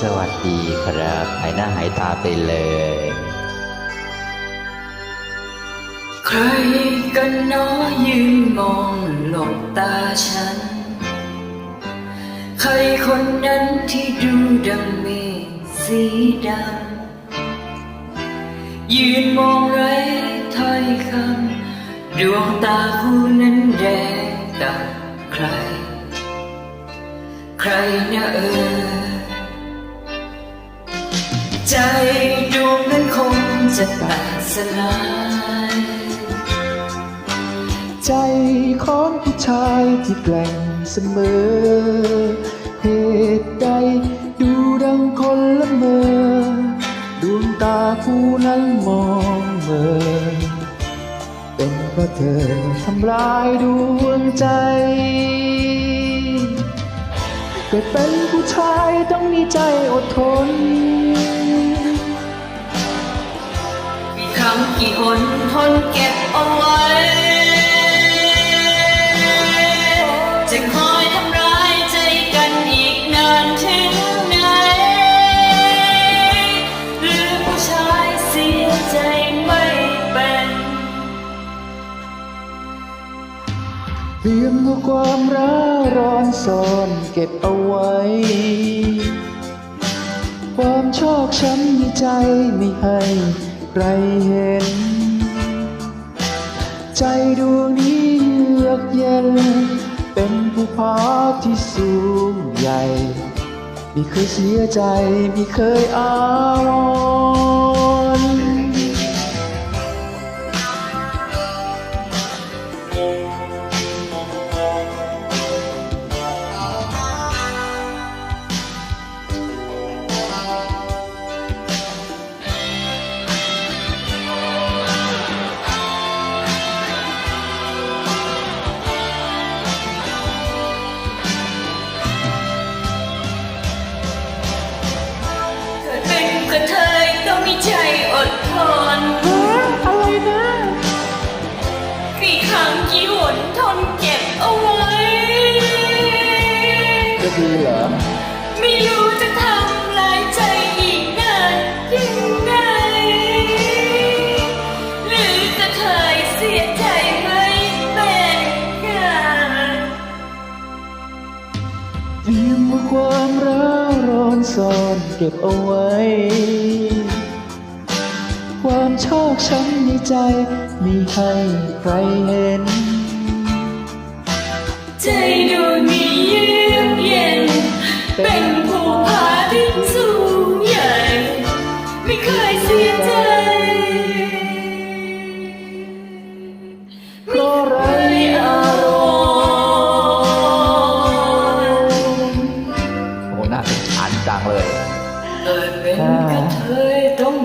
สวัสดีครับหายหน้าหายตาไปเลย ใครกันน้อยืนมองหลบตาฉัน ใครคนนั้นที่ดูดังเมฆสีดำยืนมองไร้ถ้อยคำดวงตาคู่นั้นแดงกับใคร ใครนะเออ ใจดวงนั้นคงจะแตกสลาย ใจของผู้ชายที่แกล่งเสมอ เหตุใดดูดังคนละเมอ ดวงตาผู้นั้นมองเมอ เป็นเพราะเธอทำลายดวงใจเกิดเป็นผู้ชายต้องมีใจอดทน ครั้งกี่หนทนเก็บเอาไว้ จะคอยทำร้ายใจกันอีกนานถึงไหนหรือผู้ชายเสียใจไม่เป็นเพียงเอาความร้าวร้อนซ่อนเก็บเอาไว้ ความชอกช้ำในใจไม่ให้ ใครเห็น ใจดวงนี้เยือกเย็น เป็นภูผาที่สูงใหญ่ไม่เคยเสียใจไม่เคยอาวร ดีเหรอ ไม่รู้จะทำลายใจอีกนานยังไง หรือจะเคยเสียใจไม่เป็นกันเตรียมเอาความร้าวร้อนซ่อนเก็บเอาไว้ ความชอกช้ำในใจไม่ให้ใครเห็น ใจดวง เกิดเป็นกระเทยต้อง